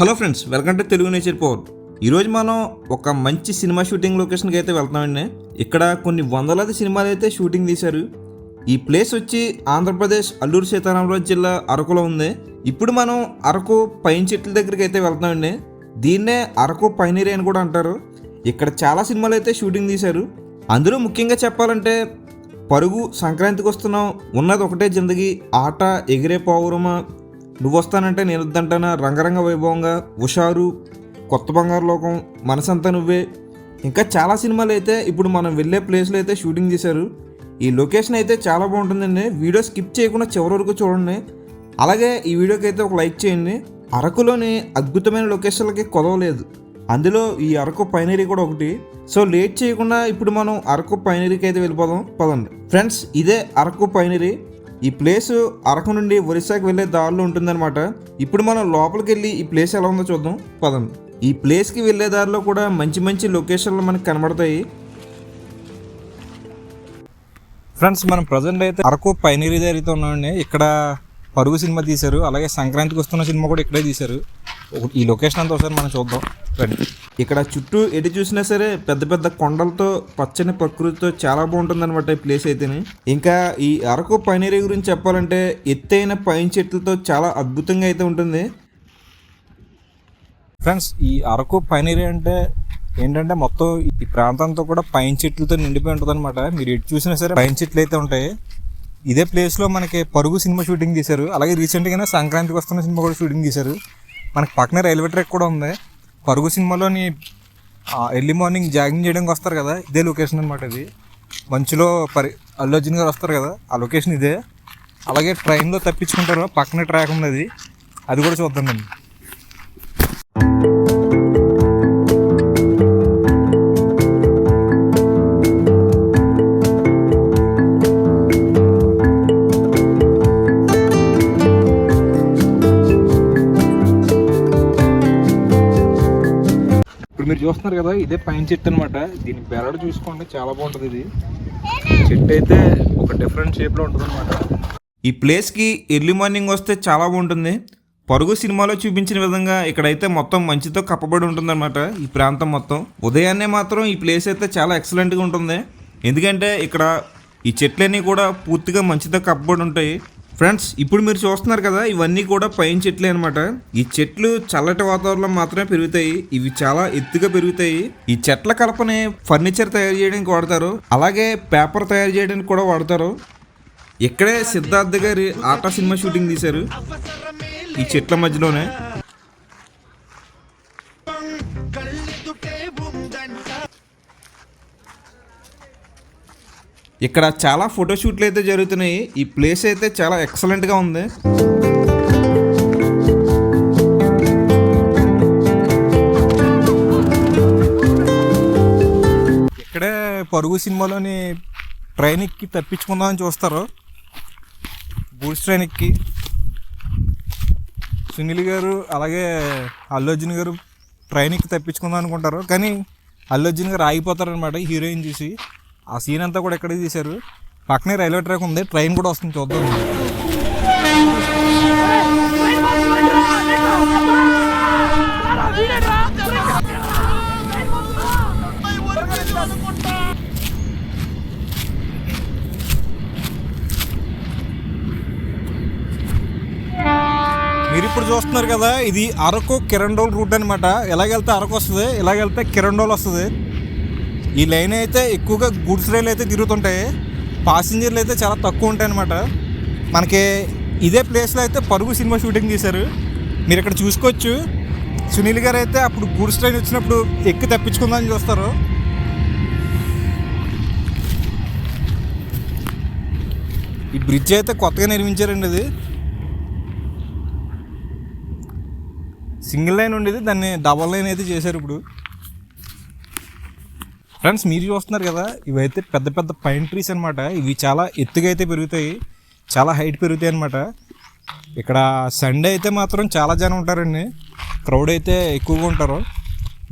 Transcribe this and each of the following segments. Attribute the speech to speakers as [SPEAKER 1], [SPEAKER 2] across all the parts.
[SPEAKER 1] Hello friends welcome to Telugu nature power ఈరోజు మనం ఒక మంచి సినిమా షూటింగ్ లొకేషన్కి అయితే వెళ్తున్నామండి. ఇక్కడ కొన్ని వందలాది సినిమాలు అయితే షూటింగ్ తీశారు. ఈ ప్లేస్ వచ్చి ఆంధ్రప్రదేశ్ అల్లూరు సీతారామరాజు జిల్లా అరకులో ఉంది. ఇప్పుడు మనం అరకు పైన చెట్ల దగ్గరికి అయితే వెళ్తున్నామండి. దీన్నే అరకు పైనీరి అని కూడా అంటారు. ఇక్కడ చాలా సినిమాలు అయితే షూటింగ్ తీశారు. అందులో ముఖ్యంగా చెప్పాలంటే పరుగు సంక్రాంతికి వస్తున్నాం. ఉన్నది ఒకటే జిందగీ ఆట ఎగిరే పావురమా నువ్వు వస్తానంటే నేను వద్దంటానా రంగరంగ వైభవంగా హుషారు కొత్త బంగారు లోకం మనసంతా నువ్వే. ఇంకా చాలా సినిమాలు అయితే ఇప్పుడు మనం వెళ్ళే ప్లేస్లో అయితే షూటింగ్ చేశారు. ఈ లొకేషన్ అయితే చాలా బాగుంటుందండి. వీడియో స్కిప్ చేయకుండా చివరి వరకు చూడండి. అలాగే ఈ వీడియోకి అయితే ఒక లైక్ చేయండి. అరకులోని అద్భుతమైన లొకేషన్లకి కొదవలేదు. అందులో ఈ అరకు పైనరీ కూడా ఒకటి. సో లేట్ చేయకుండా ఇప్పుడు మనం అరకు పైనరీకి అయితే వెళ్ళిపోదాం. పదండి. ఫ్రెండ్స్ ఇదే అరకు పైనరీ. ఈ ప్లేస్ అరకు నుండి ఒరిస్సాకి వెళ్ళే దారిలో ఉంటుందన్నమాట. ఇప్పుడు మనం లోపలికి వెళ్ళి ఈ ప్లేస్ ఎలా ఉందో చూద్దాం. పదండి. ఈ ప్లేస్కి వెళ్ళే దారిలో కూడా మంచి మంచి లొకేషన్లు మనకి కనబడతాయి. ఫ్రెండ్స్ మనం ప్రజెంట్ అయితే అరకు పైనరీ దారితో అయితే ఉన్నామండి. ఇక్కడ పరుగు సినిమా తీశారు. అలాగే సంక్రాంతికి వస్తున్న సినిమా కూడా ఇక్కడే తీశారు. ఈ లొకేషన్ అంతా ఒకసారి మనం చూద్దాం. రండి. ఇక్కడ చుట్టూ ఎటు చూసినా సరే పెద్ద పెద్ద కొండలతో పచ్చని ప్రకృతితో చాలా బాగుంటుంది అనమాట ఈ ప్లేస్ అయితేనే. ఇంకా ఈ అరకు పైనరీ గురించి చెప్పాలంటే ఎత్తైన పైన చెట్లతో చాలా అద్భుతంగా అయితే ఉంటుంది. ఫ్రెండ్స్ ఈ అరకు పైనరీ అంటే ఏంటంటే మొత్తం ఈ ప్రాంతంతో కూడా పైన చెట్లతో నిండిపోయి ఉంటుంది అనమాట మీరు ఎటు చూసినా సరే పైన చెట్లు అయితే ఉంటాయి. ఇదే ప్లేస్లో మనకి పరుగు సినిమా షూటింగ్ తీశారు అలాగే రీసెంట్గానే సంక్రాంతికి వస్తున్న సినిమా కూడా షూటింగ్ తీశారు మనకి పక్కనే రైల్వే ట్రాక్ కూడా ఉంది. పరుగు సినిమాలోని ఎర్లీ మార్నింగ్ జాగింగ్ చేయడానికి వస్తారు కదా ఇదే లొకేషన్ అనమాట ఇది. మంచులో పరి అల్లు అర్జున్ గారు వస్తారు కదా ఆ లొకేషన్ ఇదే. అలాగే ట్రైన్లో తప్పించుకుంటారు పక్కనే ట్రాక్ ఉంది అది అది కూడా చూద్దాం మీరు చూస్తున్నారు కదా ఇదే పైన చెట్టు అనమాట దీని బెరడు చూసుకోండి చాలా బాగుంటుంది ఇది. చెట్టు అయితే ఒక డిఫరెంట్ షేప్లో ఉంటుంది అనమాట ఈ ప్లేస్కి ఎర్లీ మార్నింగ్ వస్తే చాలా బాగుంటుంది. పరుగు సినిమాలో చూపించిన విధంగా ఇక్కడైతే మొత్తం మంచుతో కప్పబడి ఉంటుందన్నమాట ఈ ప్రాంతం మొత్తం. ఉదయాన్నే మాత్రం ఈ ప్లేస్ అయితే చాలా ఎక్సలెంట్గా ఉంటుంది. ఎందుకంటే ఇక్కడ ఈ చెట్లన్నీ కూడా పూర్తిగా మంచుతో కప్పబడి ఉంటాయి. ఫ్రెండ్స్ ఇప్పుడు మీరు చూస్తున్నారు కదా ఇవన్నీ కూడా పైన చెట్లే అనమాట ఈ చెట్లు చల్లటి వాతావరణంలో మాత్రమే పెరుగుతాయి. ఇవి చాలా ఎత్తుగా పెరుగుతాయి. ఈ చెట్ల కలపని ఫర్నిచర్ తయారు చేయడానికి వాడతారు. అలాగే పేపర్ తయారు చేయడానికి కూడా వాడతారు. ఇక్కడే సిద్ధార్థ్ గారి ఆట సినిమా షూటింగ్ తీశారు. ఈ చెట్ల మధ్యలోనే. ఇక్కడ చాలా ఫోటోషూట్లు అయితే జరుగుతున్నాయి. ఈ ప్లేస్ అయితే చాలా ఎక్సలెంట్గా ఉంది. ఇక్కడే పరుగు సినిమాలోని ట్రైన్ ఎక్కి తప్పించుకుందామని చూస్తారు. గూడ్స్ ట్రైన్ ఎక్కి. సునీల్ గారు అలాగే అల్లు అర్జున్ గారు ట్రైన్ ఎక్కి తప్పించుకుందాం అనుకుంటారు. కానీ అల్లు అర్జున్ గారు ఆగిపోతారనమాట హీరోయిన్ చూసి. ఆ సీన్ అంతా కూడా ఎక్కడే తీశారు? పక్కనే రైల్వే ట్రాక్ ఉంది ట్రైన్ కూడా వస్తుంది చూద్దాం. మీరు ఇప్పుడు చూస్తున్నారు కదా ఇది అరకు కిరండోల్ రూట్ అనమాట ఎలాగెళ్తే అరకు వస్తుంది ఇలాగెళ్తే కిరండోల్ వస్తుంది. ఈ లైన్ అయితే ఎక్కువగా గుడ్స్ రైలు అయితే తిరుగుతుంటాయి. పాసింజర్లు అయితే చాలా తక్కువ ఉంటాయి అనమాట మనకి ఇదే ప్లేస్లో అయితే పరుగు సినిమా షూటింగ్ తీశారు మీరు ఇక్కడ చూసుకోవచ్చు. సునీల్ గారు అయితే అప్పుడు గూడ్స్ ట్రైన్ వచ్చినప్పుడు ఎక్కి తప్పించుకుందామని చూస్తారు. ఈ బ్రిడ్జ్ అయితే కొత్తగా నిర్మించారండి ఇది. సింగిల్ లైన్ ఉండేది. దాన్ని డబల్ లైన్ అయితే చేశారు ఇప్పుడు. ఫ్రెండ్స్ మీరు చూస్తున్నారు కదా ఇవైతే పెద్ద పెద్ద పైన్ ట్రీస్ అనమాట ఇవి చాలా ఎత్తుగా అయితే పెరుగుతాయి. చాలా హైట్ పెరుగుతాయి అనమాట ఇక్కడ సండే అయితే మాత్రం చాలా జనం ఉంటారండి. క్రౌడ్ అయితే ఎక్కువగా ఉంటారు.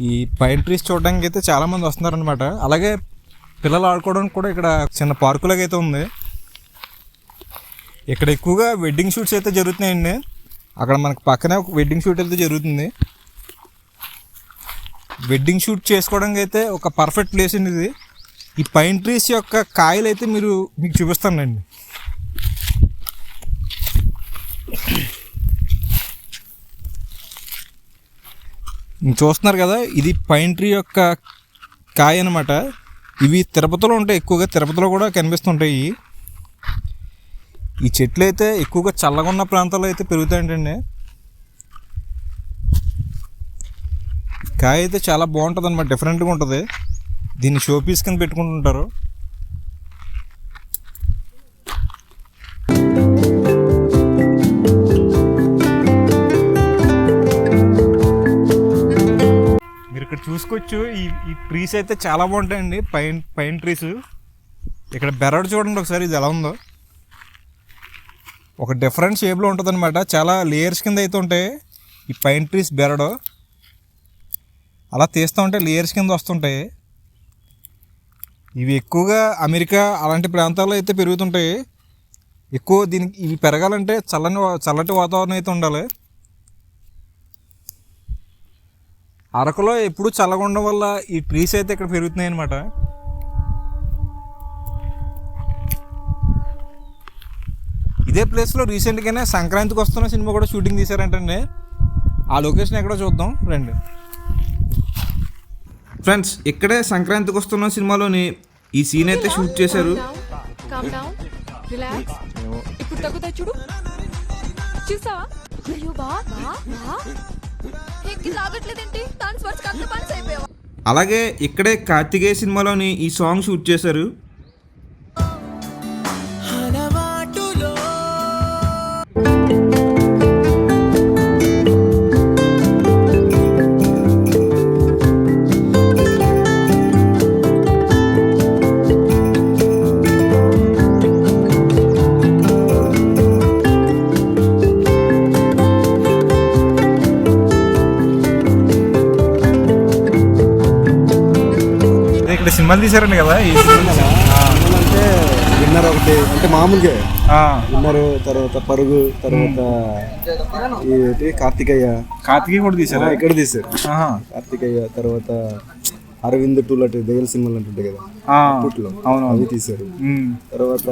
[SPEAKER 1] ఈ పైన్ ట్రీస్ చూడడానికి అయితే చాలామంది వస్తున్నారనమాట అలాగే పిల్లలు ఆడుకోవడానికి కూడా ఇక్కడ చిన్న పార్కులాగా అయితే ఉంది. ఇక్కడ ఎక్కువగా వెడ్డింగ్ షూట్స్ అయితే జరుగుతున్నాయండి. అక్కడ మనకు పక్కనే ఒక వెడ్డింగ్ షూట్ అయితే జరుగుతుంది.
[SPEAKER 2] వెడ్డింగ్ షూట్ చేసుకోవడానికి అయితే ఒక పర్ఫెక్ట్ ప్లేస్ అండి ఇది. ఈ పైన్ ట్రీస్ యొక్క కాయలు అయితే మీరు మీకు చూపిస్తానండి చూస్తున్నారు కదా ఇది పైన్ ట్రీ యొక్క కాయ అనమాట ఇవి తిరుపతిలో ఉంటాయి ఎక్కువగా తిరుపతిలో కూడా కనిపిస్తుంటాయి ఈ చెట్లు అయితే ఎక్కువగా చల్లగా ఉన్న ప్రాంతాల్లో అయితే పెరుగుతాయంటండి. కాయ అయితే చాలా బాగుంటుంది అనమాట డిఫరెంట్గా ఉంటుంది. దీన్ని షో పీస్ కింద పెట్టుకుంటుంటారు. మీరు ఇక్కడ చూసుకోవచ్చు ఈ ఈ ట్రీస్ అయితే చాలా బాగుంటాయండి పైన్ పైన్ ట్రీస్ ఇక్కడ బెరడు చూడండి ఒకసారి ఇది ఎలా ఉందో. ఒక డిఫరెంట్ షేప్లో ఉంటుంది అనమాట చాలా లేయర్స్ కింద అయితే ఉంటాయి ఈ పైన్ ట్రీస్ బెరడు. అలా తీస్తూ ఉంటే లేయర్స్ కింద వస్తుంటాయి. ఇవి ఎక్కువగా అమెరికా అలాంటి ప్రాంతాల్లో అయితే పెరుగుతుంటాయి. ఎక్కువ దీనికి ఇవి పెరగాలంటే చల్లని చల్లటి వాతావరణం అయితే ఉండాలి. అరకులో ఎప్పుడు చల్లగా ఉండడం వల్ల ఈ ట్రీస్ అయితే ఇక్కడ పెరుగుతున్నాయి అనమాట ఇదే ప్లేస్లో రీసెంట్గానే సంక్రాంతికి వస్తున్న సినిమా కూడా షూటింగ్ తీశారంటండి. ఆ లొకేషన్ ఎక్కడో చూద్దాం రండి.
[SPEAKER 1] ఫ్రెండ్స్ ఇక్కడే సంక్రాంతికి వస్తున్న సినిమాలోని ఈ సీన్ అయితే షూట్ చేశారు. అలాగే ఇక్కడే కార్తికేయ సినిమాలోని ఈ సాంగ్ షూట్ చేశారు.
[SPEAKER 2] సినిమాలు తీశారండి కదా ఈ
[SPEAKER 3] అంటే విన్నర్ ఒకటి అంటే మామూలుగా. విన్నర్ తర్వాత పరుగు తర్వాత ఏంటి కార్తికేయ.
[SPEAKER 2] కార్తికేయ కూడా తీశారా?
[SPEAKER 3] ఆ, ఇక్కడ తీశారు.
[SPEAKER 2] ఆహా.
[SPEAKER 3] కార్తికేయ తర్వాత అరవింద్ టూ లాంటి దెయ్యాల సినిమాలు అంటుంటాయి కదా అప్పట్లో.
[SPEAKER 2] అవునవును.
[SPEAKER 3] అవి తీశారు. తర్వాత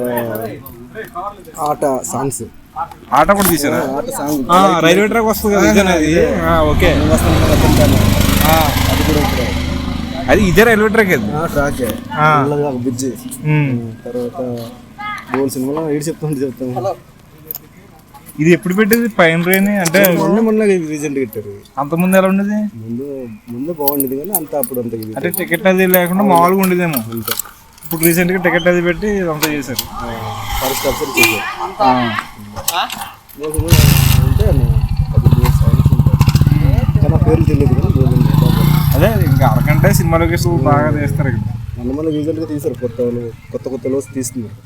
[SPEAKER 3] ఆట సాంగ్స్.
[SPEAKER 2] ఆట కూడా తీశారా?
[SPEAKER 3] ఆట సాంగ్.
[SPEAKER 2] రైల్వే ట్రాక్ వస్తుంది కదా ఓకే.
[SPEAKER 3] ఇక్కడ
[SPEAKER 2] అది ఇదే రైల్వే ట్రాక్ అది.
[SPEAKER 3] ట్రాక్. ఒక బ్రిడ్జ్. తర్వాత మూడు సినిమాలు ఏడు చెప్తాను చెప్తాను
[SPEAKER 2] ఇది ఎప్పుడు పెట్టేది? పైన రేని అంటే
[SPEAKER 3] మొన్న మొన్న రీసెంట్ కట్టారు.
[SPEAKER 2] అంతకుముందు ఎలా ఉండేది?
[SPEAKER 3] ముందు ముందు బాగుండేది కానీ అంత అప్పుడు అంత ఇది
[SPEAKER 2] అంటే టికెట్ అది లేకుండా మామూలుగా ఉండేదేమో.
[SPEAKER 3] అంత.
[SPEAKER 2] ఇప్పుడు రీసెంట్గా టికెట్ అది పెట్టి ఇదంతా చేశారు.
[SPEAKER 3] ఫస్ట్ అప్సర్ చేశారు. అంటే ఆ. పేర్లు తెలియదు.
[SPEAKER 2] అదే ఇంకా అరకంటే సినిమా లొకేషన్ బాగా తీస్తారు ఇక్కడ
[SPEAKER 3] మొన్న మొన్న రీసెంట్గా తీశారు కొత్త వాళ్ళు కొత్త కొత్త లోస్ తీస్తున్నారు.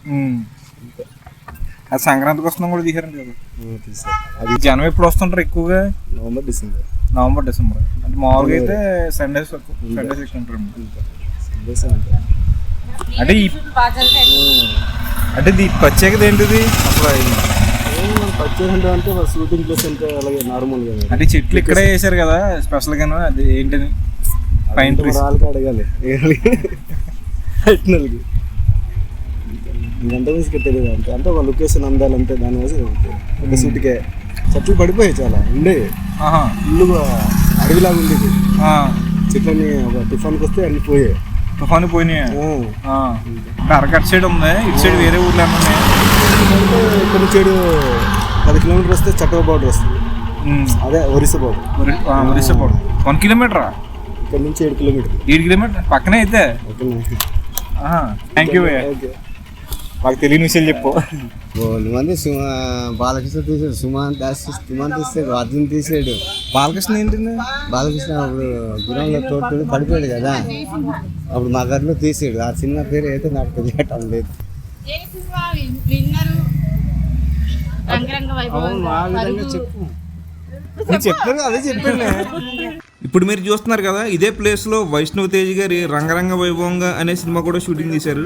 [SPEAKER 2] అది సంక్రాంతికి వస్తున్నాం కూడా తీశారండి కదా.
[SPEAKER 3] ఆ, తీశారు.
[SPEAKER 2] అది జనం ఎప్పుడు వస్తుంటారు ఎక్కువగా?
[SPEAKER 3] November December.
[SPEAKER 2] November December. అంటే మామూలుగా అయితే సండేస్ సండేస్ ఎక్కువ ఉంటారు. అంటే ఈ అంటే ఈ ప్రత్యేకత ఏంటిది? అసలు
[SPEAKER 3] పచ్చేసి అంటే షూటింగ్ ప్లేస్ అంటే అలాగే నార్మల్గా
[SPEAKER 2] అంటే చెట్లు ఇక్కడే వేసారు కదా స్పెషల్ గాను అది ఏంటని పైన ట్రీస్
[SPEAKER 3] అడగాలి. ఎట్నల్కి ఇంకంత మించి తెలియదు అంటే అంటే ఒక లొకేషన్ అందాలంటే దాని కోసం ఒక సూటికే. చెట్లు పడిపోయాయి చాలా.
[SPEAKER 2] ఆహా.
[SPEAKER 3] ఇల్లు అడవిలాగా ఉండేది. చెట్లని ఒక తుఫాన్కి వస్తే అన్ని పోయాయి.
[SPEAKER 2] తుఫాను పోయినాయి? అరకట్ సైడ్ ఉంది? ఇటు సైడ్ వేరే ఊర్లో ఉన్నాయా?
[SPEAKER 3] ఇక్కడ చెడు పది కిలోమీటర్ వస్తే చట్టవ బార్డర్ వస్తుంది.
[SPEAKER 2] ఉమ్.
[SPEAKER 3] అదే ఒరిస్సా బార్డర్.
[SPEAKER 2] ఒరిస్సా వన్ కిలోమీటరా?
[SPEAKER 3] ఇక్కడ నుంచి ఏడు కిలోమీటర్.
[SPEAKER 2] ఏడు కిలోమీటర్? పక్కనే అయితే? థ్యాంక్ యూ మాకు తెలియని విషయాలు చెప్పు.
[SPEAKER 4] మంది బాలకృష్ణ తీసాడు. సుమాన్ దాస్ సుమాన్ తీసాడు అర్జున్ తీసాడు.
[SPEAKER 2] బాలకృష్ణ ఏంటండి
[SPEAKER 4] బాలకృష్ణ అప్పుడు గురంలో తోడుకొని పడిపోయాడు కదా. అప్పుడు మా గారిలో తీసాడు. ఆ సినిమా పేరు అయితే నాకు తెలియటం లేదు.
[SPEAKER 2] చెప్పాను అదే చెప్పాను
[SPEAKER 1] ఇప్పుడు మీరు చూస్తున్నారు కదా ఇదే ప్లేస్లో వైష్ణవ్ తేజ్ గారి రంగరంగ వైభవంగా అనే సినిమా కూడా షూటింగ్ తీశారు.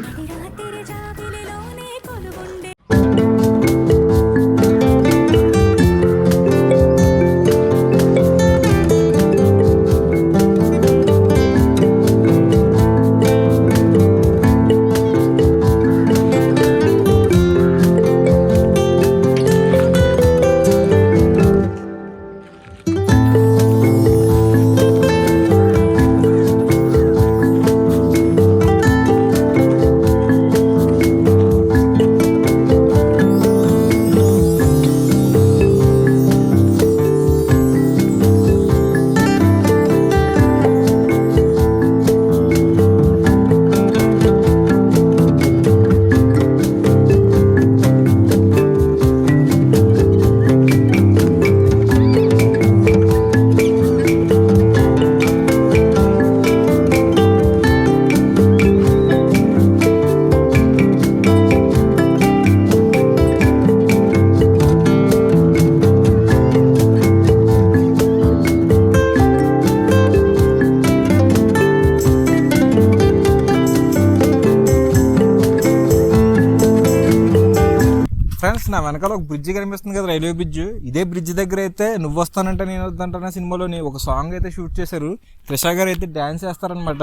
[SPEAKER 2] ఫ్రెండ్స్ నా వెనకాల ఒక బ్రిడ్జ్ కనిపిస్తుంది కదా రైల్వే బ్రిడ్జ్ ఇదే బ్రిడ్జ్ దగ్గర అయితే నువ్వు వస్తానంటే నేను వద్దంటాన సినిమాలోని ఒక సాంగ్ అయితే షూట్ చేశారు. త్రిష గారు అయితే డ్యాన్స్ చేస్తారనమాట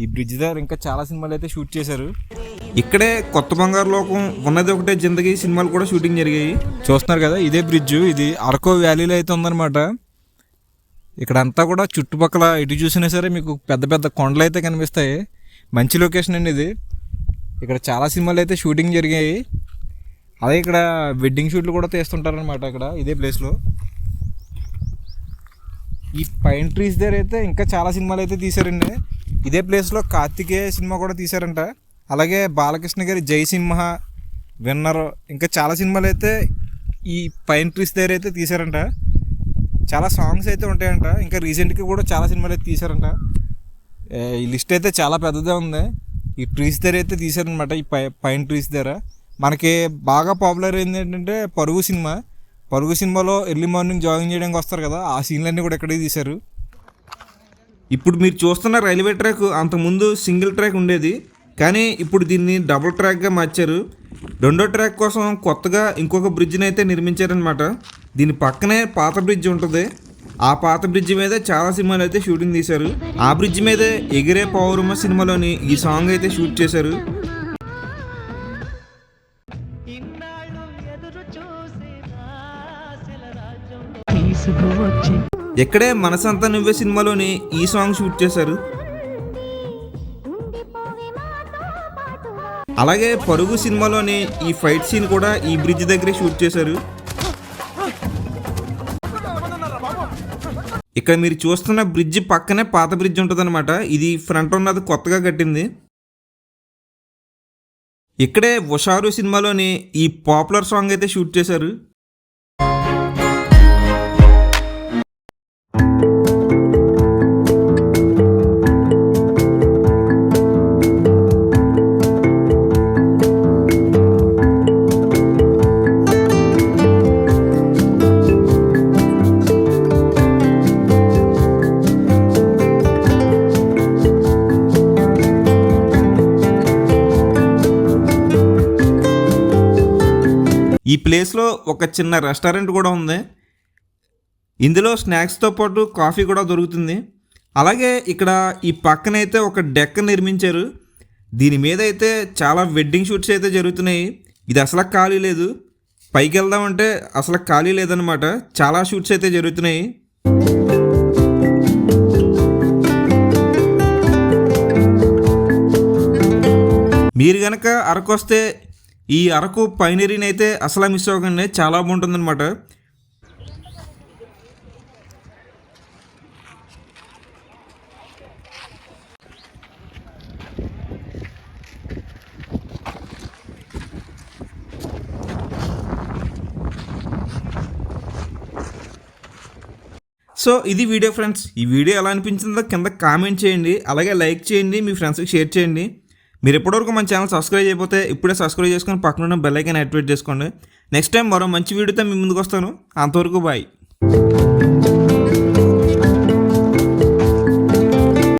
[SPEAKER 2] ఈ బ్రిడ్జ్ దగ్గర ఇంకా చాలా సినిమాలు అయితే షూట్ చేశారు.
[SPEAKER 1] ఇక్కడే కొత్త బంగారు లోకం ఉన్నది ఒకటే జిందగీ సినిమాలు కూడా షూటింగ్ జరిగాయి.
[SPEAKER 2] చూస్తున్నారు కదా ఇదే బ్రిడ్జ్ ఇది అరకో వ్యాలీలో అయితే ఉందన్నమాట. ఇక్కడ అంతా కూడా చుట్టుపక్కల ఇటు చూసినా సరే మీకు పెద్ద పెద్ద కొండలు అయితే కనిపిస్తాయి. మంచి లొకేషన్ అండి ఇది. ఇక్కడ చాలా సినిమాలు అయితే షూటింగ్ జరిగాయి. అదే ఇక్కడ వెడ్డింగ్ షూట్లు కూడా తీస్తుంటారనమాట ఇక్కడ ఇదే ప్లేస్లో ఈ పైన్ ట్రీస్ దగ్గర అయితే ఇంకా చాలా సినిమాలు అయితే తీశారండి. ఇదే ప్లేస్లో కార్తికేయ సినిమా కూడా తీశారంట. అలాగే బాలకృష్ణ గారి జయసింహ విన్నర్ ఇంకా చాలా సినిమాలు అయితే ఈ పైన్ ట్రీస్ దగ్గర అయితే తీశారంట. చాలా సాంగ్స్ అయితే ఉంటాయంట. ఇంకా రీసెంట్గా కూడా చాలా సినిమాలు అయితే తీశారంట. ఈ లిస్ట్ అయితే చాలా పెద్దదే ఉంది. ఈ ట్రీస్ దగ్గర అయితే తీశారనమాట ఈ పై పైన్ ట్రీస్ దగ్గర. మనకి బాగా పాపులర్ అయింది ఏంటంటే పరుగు సినిమా. పరుగు సినిమాలో ఎర్లీ మార్నింగ్ జాగింగ్ చేయడానికి వస్తారు కదా ఆ సీన్లన్నీ కూడా ఇక్కడే తీశారు.
[SPEAKER 1] ఇప్పుడు మీరు చూస్తున్న రైల్వే ట్రాక్ అంతకుముందు సింగిల్ ట్రాక్ ఉండేది కానీ ఇప్పుడు దీన్ని డబుల్ ట్రాక్గా మార్చారు. రెండో ట్రాక్ కోసం కొత్తగా ఇంకొక బ్రిడ్జ్ని అయితే నిర్మించారనమాట దీని పక్కనే పాత బ్రిడ్జ్ ఉంటుంది. ఆ పాత బ్రిడ్జ్ మీద చాలా సినిమాలు అయితే షూటింగ్ తీశారు. ఆ బ్రిడ్జ్ మీదే ఎగిరే పౌరమ సినిమాలోని ఈ సాంగ్ అయితే షూట్ చేశారు. ఇక్కడే మనసంతా నువ్వే సినిమాలోని ఈ సాంగ్ షూట్ చేశారు? అలాగే పరుగు సినిమాలోని ఈ ఫైట్ సీన్ కూడా ఈ బ్రిడ్జ్ దగ్గరే షూట్ చేశారు. ఇక్కడ మీరు చూస్తున్న బ్రిడ్జ్ పక్కనే పాత బ్రిడ్జ్ ఉంటుందన్నమాట. ఇది ఫ్రంట్ ఉన్నది కొత్తగా కట్టింది. ఇక్కడే ఉషారు సినిమాలోని ఈ పాపులర్ సాంగ్ అయితే షూట్ చేశారు. ఈ ప్లేస్లో ఒక చిన్న రెస్టారెంట్ కూడా ఉంది. ఇందులో స్నాక్స్తో పాటు కాఫీ కూడా దొరుకుతుంది. అలాగే ఇక్కడ ఈ పక్కనైతే ఒక డెక్క నిర్మించారు. దీని మీద అయితే చాలా వెడ్డింగ్ షూట్స్ అయితే జరుగుతున్నాయి. ఇది అసలు ఖాళీ లేదు. పైకి వెళ్దామంటే అసలు ఖాళీ లేదనమాట చాలా షూట్స్ అయితే జరుగుతున్నాయి. మీరు కనుక అరకు వస్తే ఈ అరకు పైనరీని అయితే అసలు మిస్ అవ్వకండి. చాలా బాగుంటుందన్నమాట. సో ఇది వీడియో ఫ్రెండ్స్. ఈ వీడియో ఎలా అనిపించిందో కింద కామెంట్ చేయండి. అలాగే లైక్ చేయండి. మీ ఫ్రెండ్స్కి షేర్ చేయండి. మీరు ఎప్పటివరకు మన ఛానల్ సబ్స్క్రైబ్ అయిపోతే ఇప్పుడే సబ్స్క్రైబ్ చేసుకొని పక్కనున్న బెల్ ఐకాన్ యాక్టివేట్ చేసుకోండి. నెక్స్ట్ టైం మరో మంచి వీడియోతో మీ ముందుకు వస్తాను. అంతవరకు బాయ్